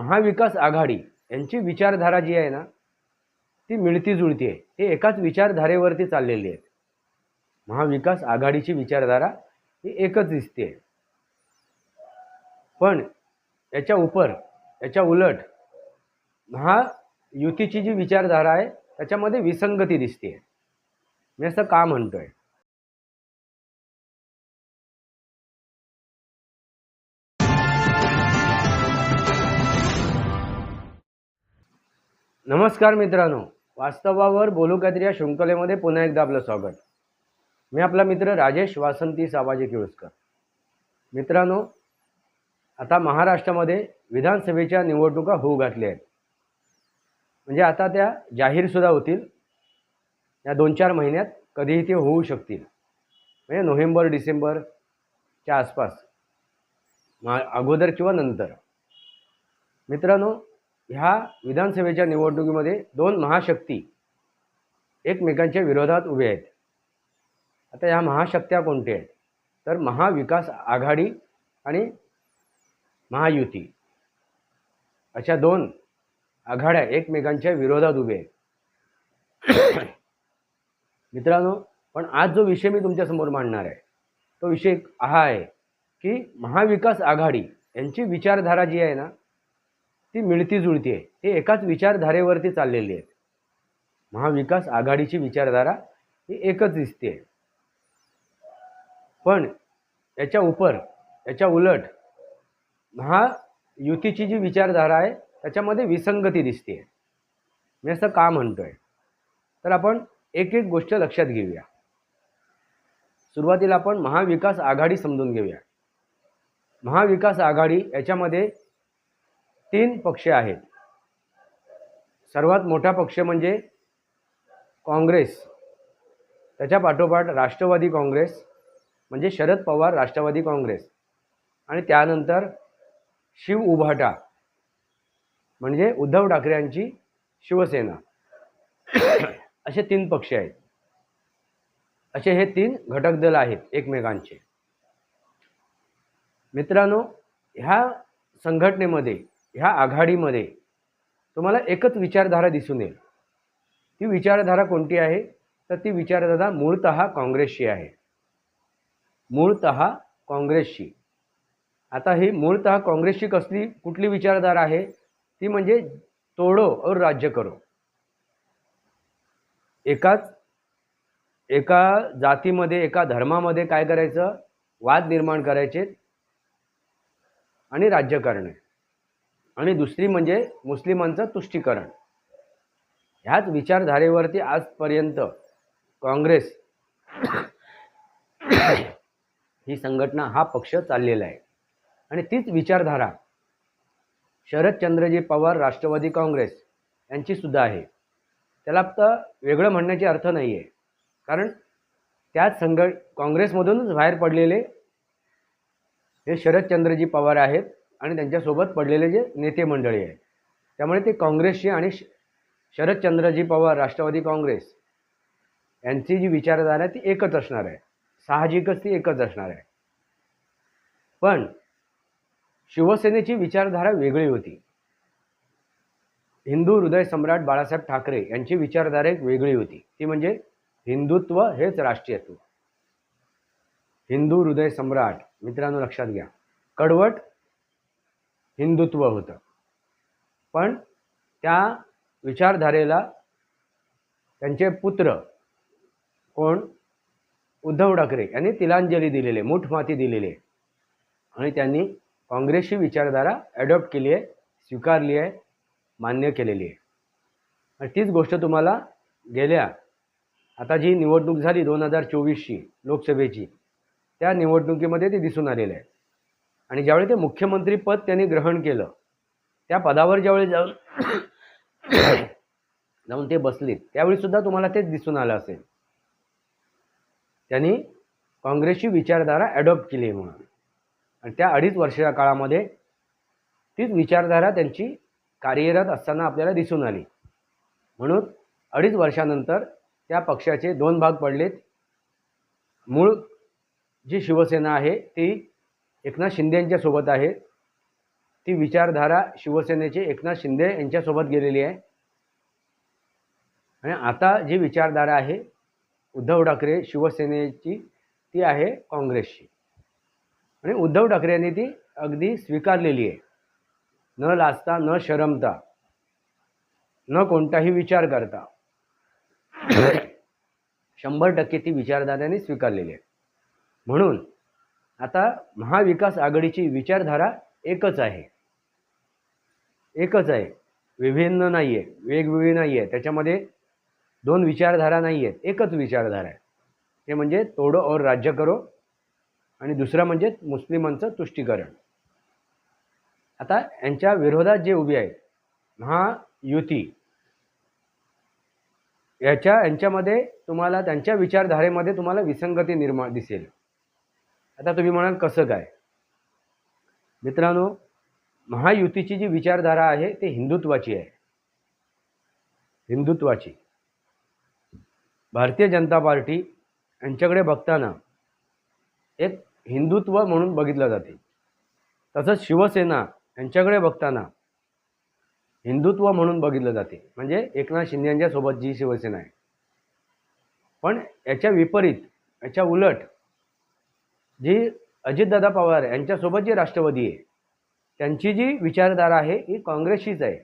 महाविकास आघाडी यांची विचारधारा जी आहे ना ती मिळती जुळती आहे. हे एकाच विचारधारेवरती चाललेली आहेत. महाविकास आघाडीची विचारधारा ही एकच दिसते. पण याच्या उपर याच्या उलट महायुतीची जी विचारधारा आहे त्याच्यामध्ये विसंगती दिसते. मी असं का म्हणतोय? नमस्कार मित्रांनो. वास्तवावर बोलू या शृंखलेमध्ये पुन्हा एकदा आपलं स्वागत. मी आपला मित्र राजेश वासंती साबाजी किळुसकर मित्रांनो आता महाराष्ट्रामध्ये विधानसभेच्या निवडणुका होऊ घातल्या आहेत. म्हणजे आता त्या जाहीरसुद्धा होतील. या दोन चार महिन्यात कधीही ते होऊ शकतील. म्हणजे नोव्हेंबर डिसेंबरच्या आसपास. मा अगोदर किंवा नंतर. मित्रांनो ह्या विधानसभेच्या निवडणुकीमध्ये दोन महाशक्ती एकमेकांच्या विरोधात उभे आहेत. आता ह्या महाशक्त्या कोणत्या आहेत? तर महाविकास आघाडी आणि महायुती. अशा दोन आघाड्या एकमेकांच्या विरोधात उभे आहेत. मित्रांनो पण आज जो विषय मी तुमच्यासमोर मांडणार आहे तो विषय हा आहे की महाविकास आघाडी यांची विचारधारा जी आहे ना ती मिळती जुळती आहे. हे एकाच विचारधारेवरती चाललेली आहेत. महाविकास आघाडीची विचारधारा ही एकच दिसते पण याच्या उपर याच्या उलट महायुतीची जी विचारधारा आहे त्याच्यामध्ये विसंगती दिसते मी असं का म्हणतोय? तर आपण एक एक गोष्ट लक्षात घेऊया. सुरुवातीला आपण महाविकास आघाडी समजून घेऊया. महाविकास आघाडी याच्यामध्ये तीन पक्ष आहेत. सर्वात मोठा पक्ष म्हणजे काँग्रेस. त्याच्या पाठोपाठ राष्ट्रवादी काँग्रेस म्हणजे शरद पवार राष्ट्रवादी काँग्रेस. आणि त्यानंतर शिव उभाटा म्हणजे उद्धव ठाकरे यांची शिवसेना. असे तीन पक्ष आहेत. असे हे तीन घटक दल आहेत एकमेकांचे. मित्रांनो ह्या संघटनेमध्ये ह्या आघाडीमध्ये तुम्हाला एकच विचारधारा दिसून येईल. ती विचारधारा कोणती आहे? तर ती विचारधारा मूळतः काँग्रेसची आहे. मूळतः काँग्रेसची. आता ही मूळतः काँग्रेसची कसली कुठली विचारधारा आहे? ती म्हणजे तोडो और राज्य करो. एकाच एका जातीमध्ये एका धर्मामध्ये काय करायचं? वाद निर्माण करायचे आणि राज्य करणे. आणि दुसरी म्हणजे मुस्लिमांचं तुष्टीकरण. ह्याच विचारधारेवरती आजपर्यंत काँग्रेस ही संघटना हा पक्ष चाललेला आहे. आणि तीच विचारधारा शरदचंद्रजी पवार राष्ट्रवादी काँग्रेस यांची सुद्धा आहे. त्याला फक्त वेगळं म्हणण्याचे अर्थ नाही आहे. कारण त्याच संघ काँग्रेसमधूनच बाहेर पडलेले हे शरदचंद्रजी पवार आहेत. आणि त्यांच्यासोबत पडलेले जे नेते मंडळी आहेत. त्यामुळे ते काँग्रेसची आणि शरदचंद्रजी पवार राष्ट्रवादी काँग्रेस यांची जी विचारधारा आहे ती एकच असणार आहे. साहजिकच ती एकच असणार आहे. पण शिवसेनेची विचारधारा वेगळी होती. हिंदू हृदय सम्राट बाळासाहेब ठाकरे यांची विचारधारा एक वेगळी होती. ती म्हणजे हिंदुत्व हेच राष्ट्रीयत्व. हिंदू हृदय सम्राट मित्रांनो लक्षात घ्या. कडवट हिंदुत्व होतं. पण त्या विचारधारेला त्यांचे पुत्र कोण? उद्धव ठाकरे यांनी तिलांजली दिलेली मुठमाती दिलेली. आहे आणि त्यांनी काँग्रेसची विचारधारा ॲडॉप्ट केली आहे स्वीकारली आहे मान्य केलेली आहे. आणि तीच गोष्ट तुम्हाला गेल्या आता जी निवडणूक झाली दोन हजार चोवीसची लोकसभेची त्या निवडणुकीमध्ये ती दिसून आलेली आहे. आणि ज्यावेळी ते मुख्यमंत्रीपद त्यांनी ग्रहण केलं त्या पदावर ज्यावेळी जाऊन जाऊन ते बसले त्यावेळीसुद्धा तुम्हाला तेच दिसून आलं असेल. त्यांनी काँग्रेसची विचारधारा ॲडॉप्ट केली आहे म्हणून. आणि त्या अडीच वर्षाच्या काळामध्ये तीच विचारधारा त्यांची कार्यरत असताना आपल्याला दिसून आली. म्हणून अडीच वर्षानंतर त्या पक्षाचे दोन भाग पडलेत. मूळ जी शिवसेना आहे ती एकनाथ शिंदे यांच्यासोबत आहे. ती विचारधारा शिवसेनेची एकनाथ शिंदे यांच्यासोबत गेलेली आहे. आणि आता जी विचारधारा आहे उद्धव ठाकरे शिवसेनेची ती आहे काँग्रेसची. आणि उद्धव ठाकरे यांनी ती अगदी स्वीकारलेली आहे. न लाजता न शरमता न कोणताही विचार करता. शंभर टक्के ती विचारधाऱ्याने स्वीकारलेली आहे. म्हणून आता महाविकास आघाडीची विचारधारा एकच आहे. एकच आहे. विभिन्न नाही आहे वेगवेगळी नाही आहे त्याच्यामध्ये दोन विचारधारा नाही आहेत एकच विचारधारा आहे. ते म्हणजे तोडो और राज्य करो आणि दुसरं म्हणजे मुस्लिमांचं तुष्टीकरण. आता यांच्या विरोधात जे उभी आहेत महायुती याच्या यांच्यामध्ये तुम्हाला त्यांच्या विचारधारेमध्ये तुम्हाला विसंगती निर्माण दिसेल. आता तुम्ही म्हणाल कसं काय? मित्रांनो महायुतीची जी विचारधारा आहे ते हिंदुत्वाची आहे. हिंदुत्वाची. भारतीय जनता पार्टी यांच्याकडे बघताना एक हिंदुत्व म्हणून बघितलं जाते. तसंच शिवसेना यांच्याकडे बघताना हिंदुत्व म्हणून बघितलं जाते. म्हणजे एकनाथ शिंदे यांच्या सोबत जी शिवसेना आहे. पण याच्या विपरीत याच्या उलट जी अजितदादा पवार यांच्यासोबत जी राष्ट्रवादी आहे त्यांची जी विचारधारा आहे ही काँग्रेसचीच आहे.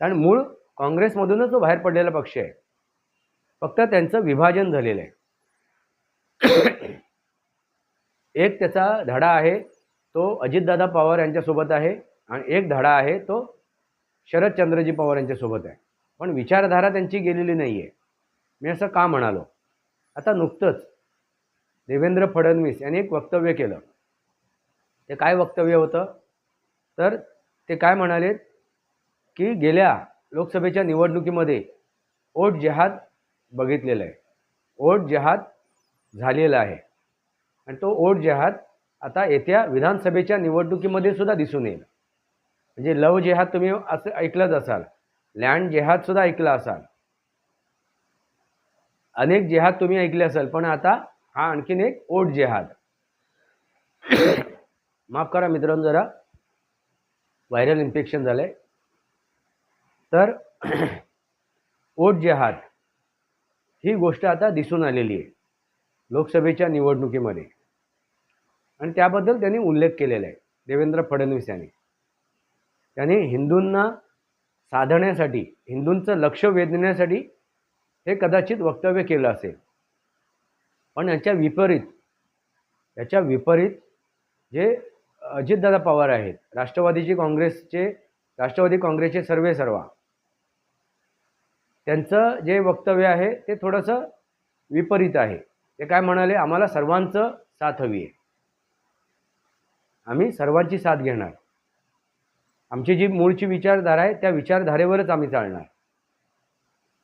कारण मूळ काँग्रेसमधूनच तो बाहेर पडलेला पक्ष आहे. फक्त त्यांचं विभाजन झालेलं आहे. एक त्याचा धडा आहे तो अजितदादा पवार यांच्यासोबत आहे आणि एक धडा आहे तो शरदचंद्रजी पवार यांच्यासोबत आहे. पण विचारधारा त्यांची गेलेली नाही आहे मी असं का म्हणालो? आता नुकतंच देवेंद्र फडणवीस यांनी एक वक्तव्य केलं. ते काय वक्तव्य होतं? तर ते काय म्हणाले? की गेल्या लोकसभेच्या निवडणुकीमध्ये ओट जेहाद बघितलेलं आहे. ओट जहाद झालेला आहे. आणि तो ओट जेहाद आता येत्या विधानसभेच्या निवडणुकीमध्ये सुद्धा दिसून येईल. म्हणजे लव जेहाद तुम्ही असं ऐकलंच असाल. लँड जेहाद सुद्धा ऐकला असाल. अनेक जेहाद तुम्ही ऐकले असाल. पण आता हा आणखीन एक ओट जेहाद माफ करा मित्रांनो जरा. व्हायरल इन्फेक्शन झालं आहे तर ओट जेहाद ही गोष्ट आता दिसून आलेली आहे लोकसभेच्या निवडणुकीमध्ये. आणि त्याबद्दल त्यांनी उल्लेख केलेला आहे देवेंद्र फडणवीस यांनी. त्यांनी हिंदूंना साधण्यासाठी हिंदूंचं लक्ष वेधण्यासाठी हे कदाचित वक्तव्य केलं असेल. पण याच्या विपरीत याच्या विपरीत जे अजितदादा पवार आहेत राष्ट्रवादीची काँग्रेसचे राष्ट्रवादी काँग्रेसचे सर्वे सर्वा त्यांचं जे वक्तव्य आहे ते थोडंसं विपरीत आहे. ते काय म्हणाले आम्हाला सर्वांचं साथ हवी आहे. आम्ही सर्वांची साथ घेणार. आमची जी मूळची विचारधारा आहे त्या विचारधारेवरच आम्ही चालणार.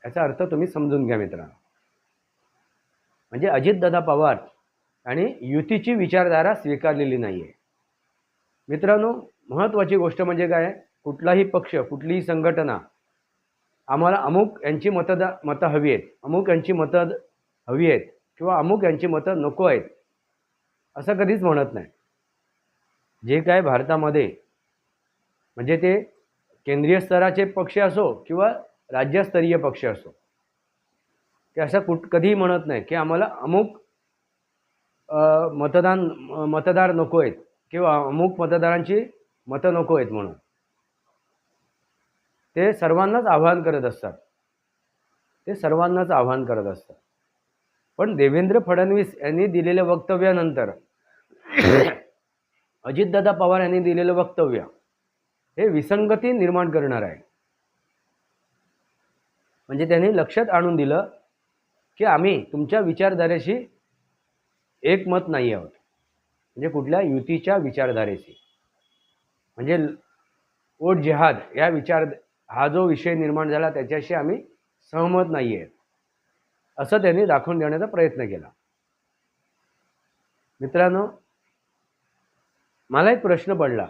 याचा अर्थ तुम्ही समजून घ्या मित्रांनो. म्हणजे अजितदादा पवार आणि युतीची विचारधारा स्वीकारलेली नाही आहे मित्रांनो महत्त्वाची गोष्ट म्हणजे काय कुठलाही पक्ष कुठलीही संघटना आम्हाला अमुक यांची मतदा मतं हवी आहेत अमुक यांची मतं हवी आहेत किंवा अमुक यांची मतं नको आहेत असं कधीच म्हणत नाही. जे काय भारतामध्ये म्हणजे ते केंद्रीय स्तराचे पक्ष असो किंवा राज्यस्तरीय पक्ष असो ते असं कुठ कधीही म्हणत नाही की आम्हाला अमुक मतदान मतदार नको आहेत किंवा अमुक मतदारांची मतं नको आहेत म्हणून. ते सर्वांनाच आव्हान करत असतात. ते सर्वांनाच आव्हान करत असतात. पण देवेंद्र फडणवीस यांनी दिलेल्या वक्तव्यानंतर अजितदादा पवार यांनी दिलेलं वक्तव्य हे विसंगती निर्माण करणार आहे. म्हणजे त्यांनी लक्षात आणून दिलं की आम्ही तुमच्या विचारधारेशी एकमत नाही आहोत. म्हणजे कुठल्या युतीच्या विचारधारेशी. म्हणजे ओट जिहाद या विचार हा जो विषय निर्माण झाला त्याच्याशी आम्ही सहमत नाही आहेत. असं त्यांनी दाखवून देण्याचा प्रयत्न केला. मित्रांनो मला एक प्रश्न पडला.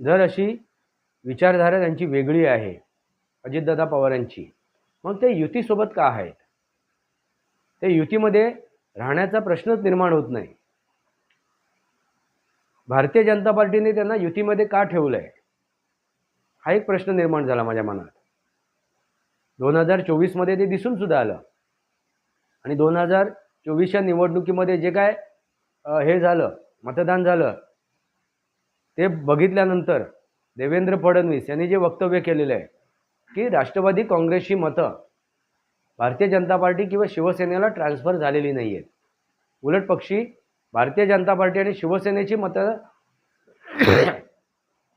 जर अशी विचारधारा त्यांची वेगळी आहे अजितदादा पवारांची मग ते युतीसोबत का आहेत? ते युतीमध्ये राहण्याचा प्रश्नच निर्माण होत नाही. भारतीय जनता पार्टीने त्यांना युतीमध्ये का ठेवलं आहे हा एक प्रश्न निर्माण झाला माझ्या मनात. दोन हजार चोवीसमध्ये ते दिसून सुद्धा आलं. आणि दोन हजार चोवीसच्या निवडणुकीमध्ये जे काय हे झालं मतदान झालं ते बघितल्यानंतर देवेंद्र फडणवीस यांनी जे वक्तव्य केलेलं आहे की राष्ट्रवादी काँग्रेसची मतं भारतीय जनता पार्टी किंवा शिवसेनेला ट्रान्सफर झालेली नाही आहेत उलट पक्षी भारतीय जनता पार्टी आणि शिवसेनेची मतं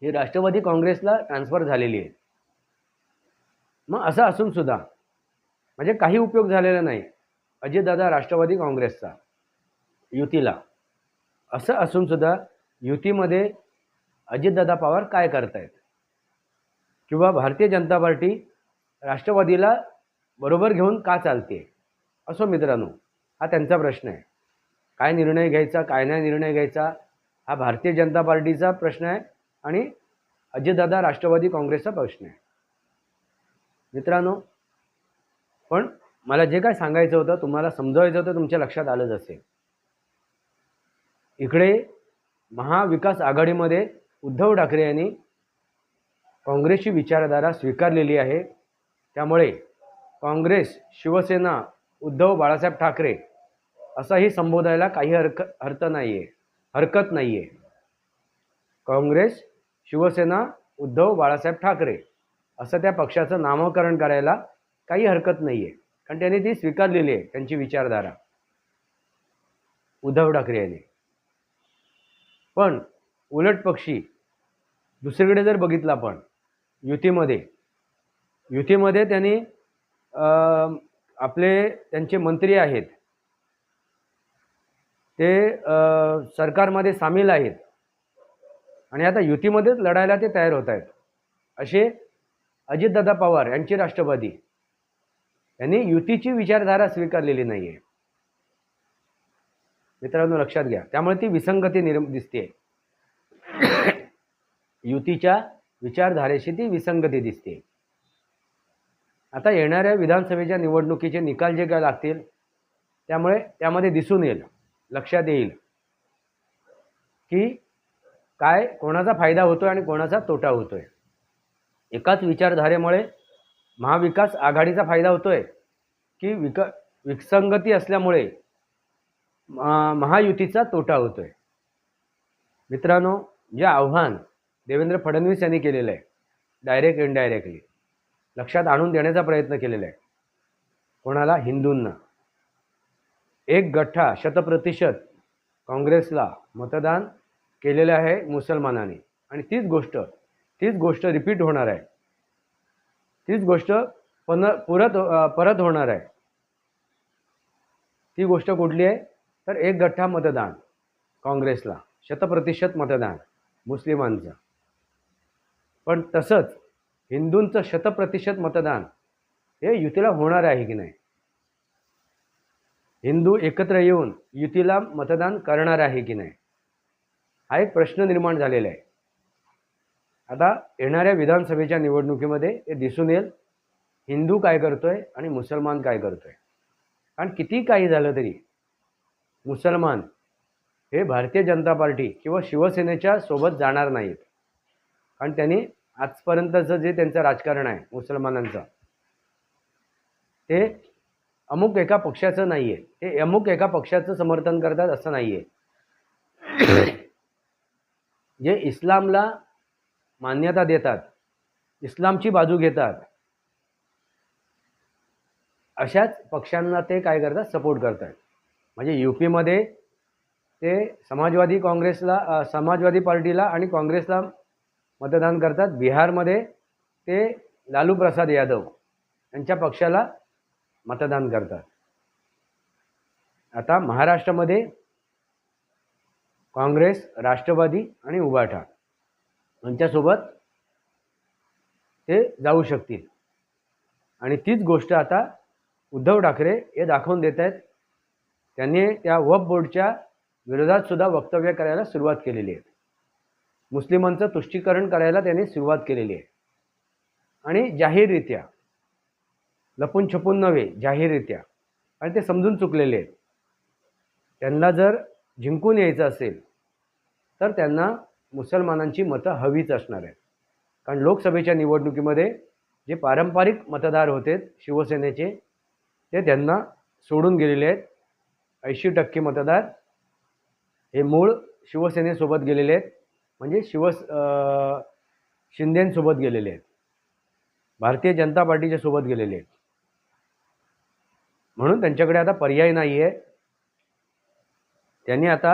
ही राष्ट्रवादी काँग्रेसला ट्रान्सफर झालेली आहेत. मग असं असून सुद्धा म्हणजे काही उपयोग झालेला नाही. अजितदादा राष्ट्रवादी काँग्रेसचा युतीला. असं असून सुद्धा युतीमध्ये अजितदादा पवार काय करतायत? किंवा भारतीय जनता पार्टी राष्ट्रवादीला बरोबर घेऊन का चालते असो मित्रांनो हा त्यांचा प्रश्न आहे. काय निर्णय घ्यायचा काय नाही निर्णय घ्यायचा हा भारतीय जनता पार्टीचा प्रश्न आहे आणि अजितदादा राष्ट्रवादी काँग्रेसचा प्रश्न आहे. मित्रांनो पण मला जे काय सांगायचं होतं तुम्हाला समजवायचं होतं तुमच्या लक्षात आलंच असेल. इकडे महाविकास आघाडीमध्ये उद्धव ठाकरे यांनी काँग्रेसची विचारधारा स्वीकारलेली आहे. त्यामुळे काँग्रेस शिवसेना उद्धव बाळासाहेब ठाकरे असाही संबोधायला काही हरक अर्थ नाही आहे हरकत नाही आहे काँग्रेस शिवसेना उद्धव बाळासाहेब ठाकरे असं त्या पक्षाचं नामकरण करायला काही हरकत नाही आहे कारण त्यांनी ती स्वीकारलेली आहे त्यांची विचारधारा. उद्धव ठाकरे यांनी. पण उलट पक्षी दुसरीकडे जर बघितलं आपण युतीमध्ये युतीमध्ये त्यांनी अं, आपले त्यांचे मंत्री आहेत. ते अं, सरकारमध्ये सामील आहेत. आणि आता युतीमध्येच लढायला ते तयार होत आहेत. असे अजितदादा पवार यांची राष्ट्रवादी यांनी युतीची विचारधारा स्वीकारलेली नाही आहे मित्रांनो लक्षात घ्या. त्यामुळे ती विसंगती निर्म दिसते युतीच्या विचारधारेशी ती विसंगती दिसते आता येणाऱ्या विधानसभेच्या निवडणुकीचे निकाल जे काय लागतील त्यामुळे त्यामध्ये दिसून येईल लक्षात येईल की काय कोणाचा फायदा होतो आणि कोणाचा तोटा होतो आहे एकाच विचारधारेमुळे महाविकास आघाडीचा फायदा होतो आहे की विक विसंगती असल्यामुळे म- महायुतीचा तोटा होतो आहे मित्रांनो जे आव्हान देवेंद्र फडणवीस यांनी केलेलं आहे डायरेक्ट इनडायरेक्टली लक्षात आणून देण्याचा प्रयत्न केलेला आहे. कोणाला? हिंदूंना. एक गठ्ठा शतप्रतिशत काँग्रेसला मतदान केलेलं आहे मुसलमानांनी. आणि तीच गोष्ट तीच गोष्ट रिपीट होणार आहे. तीच गोष्ट पन पुरत परत होणार आहे. ती गोष्ट कुठली आहे? तर एक गठ्ठा मतदान काँग्रेसला. शतप्रतिशत मतदान मुस्लिमांचं. पण तसंच हिंदूंचं शतप्रतिशत मतदान हे युतीला होणार आहे की नाही? हिंदू एकत्र येऊन युतीला मतदान करणार आहे की नाही? हा एक प्रश्न निर्माण झालेला आहे. आता येणाऱ्या विधानसभेच्या निवडणुकीमध्ये हे दिसून येईल हिंदू काय करतोय आणि मुसलमान काय करतोय. कारण किती काही झालं तरी मुसलमान हे भारतीय जनता पार्टी किंवा शिवसेनेच्या सोबत जाणार नाहीत. कारण त्यांनी आजपर्यंतचं जे त्यांचं राजकारण आहे मुसलमानांचं ते अमुक एका पक्षाचं नाही आहे ते अमुक एका पक्षाचं समर्थन करतात असं नाही आहे जे इस्लामला मान्यता देतात इस्लामची बाजू घेतात अशाच पक्षांना ते काय करतात? सपोर्ट करतात. म्हणजे यू पीमध्ये ते समाजवादी काँग्रेसला समाजवादी पार्टीला आणि काँग्रेसला मतदान करतात. बिहारमध्ये ते लालू प्रसाद यादव यांच्या पक्षाला मतदान करतात. आता महाराष्ट्रामध्ये काँग्रेस राष्ट्रवादी आणि उबाठा यांच्यासोबत ते जाऊ शकतील. आणि तीच गोष्ट आता उद्धव ठाकरे हे दाखवून देत आहेत. त्यांनी त्या वफ बोर्डच्या विरोधात सुद्धा वक्तव्य करायला सुरुवात केलेली आहे. मुस्लिमांचं तुष्टीकरण करायला त्यांनी सुरुवात केलेली आहे. आणि जाहीररित्या लपून छपून नव्हे जाहीररित्या आणि ते समजून चुकलेले आहेत. त्यांना जर जिंकून यायचं असेल तर त्यांना मुसलमानांची मतं हवीच असणार आहेत. कारण लोकसभेच्या निवडणुकीमध्ये जे पारंपरिक मतदार होते शिवसेनेचे ते त्यांना सोडून गेलेले आहेत. ऐंशी टक्के मतदार हे मूळ शिवसेनेसोबत गेलेले आहेत. म्हणजे शिव शिंदेंसोबत गेलेले आहेत. भारतीय जनता पार्टीच्या सोबत गेलेले आहेत. म्हणून त्यांच्याकडे आता पर्याय नाही आहे त्यांनी आता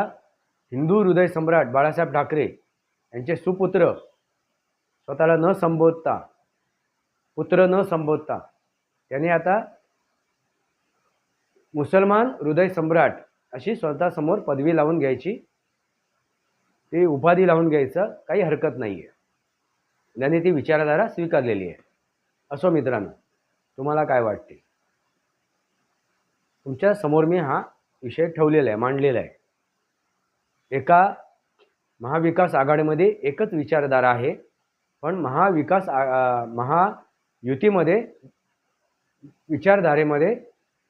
हिंदू हृदय सम्राट बाळासाहेब ठाकरे यांचे सुपुत्र स्वतःला न संबोधता पुत्र न संबोधता त्यांनी आता मुसलमान हृदय सम्राट अशी स्वतःसमोर पदवी लावून घ्यायची ती उपाधी लावून घ्यायचं काही हरकत नाही आहे त्याने ती विचारधारा स्वीकारलेली आहे. असो मित्रांनो तुम्हाला काय वाटते? तुमच्यासमोर मी हा विषय ठेवलेला आहे मांडलेला आहे. एका महाविकास आघाडीमध्ये एकच विचारधारा आहे पण महाविकास आ- महायुतीमध्ये विचारधारेमध्ये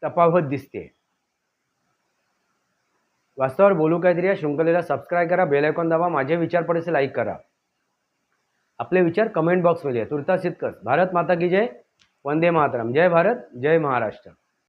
तफावत दिसते. वास्तवावर बोलू काहीतरी या शृंखलेला सबस्क्राईब करा बेल आयकॉन दाबा माझे विचार पडेसे लाईक करा. आपले विचार कमेंट बॉक्समध्ये आहे. तुर्तास इतकंच. भारत माता की जय वंदे मातरम. जय भारत जय महाराष्ट्र.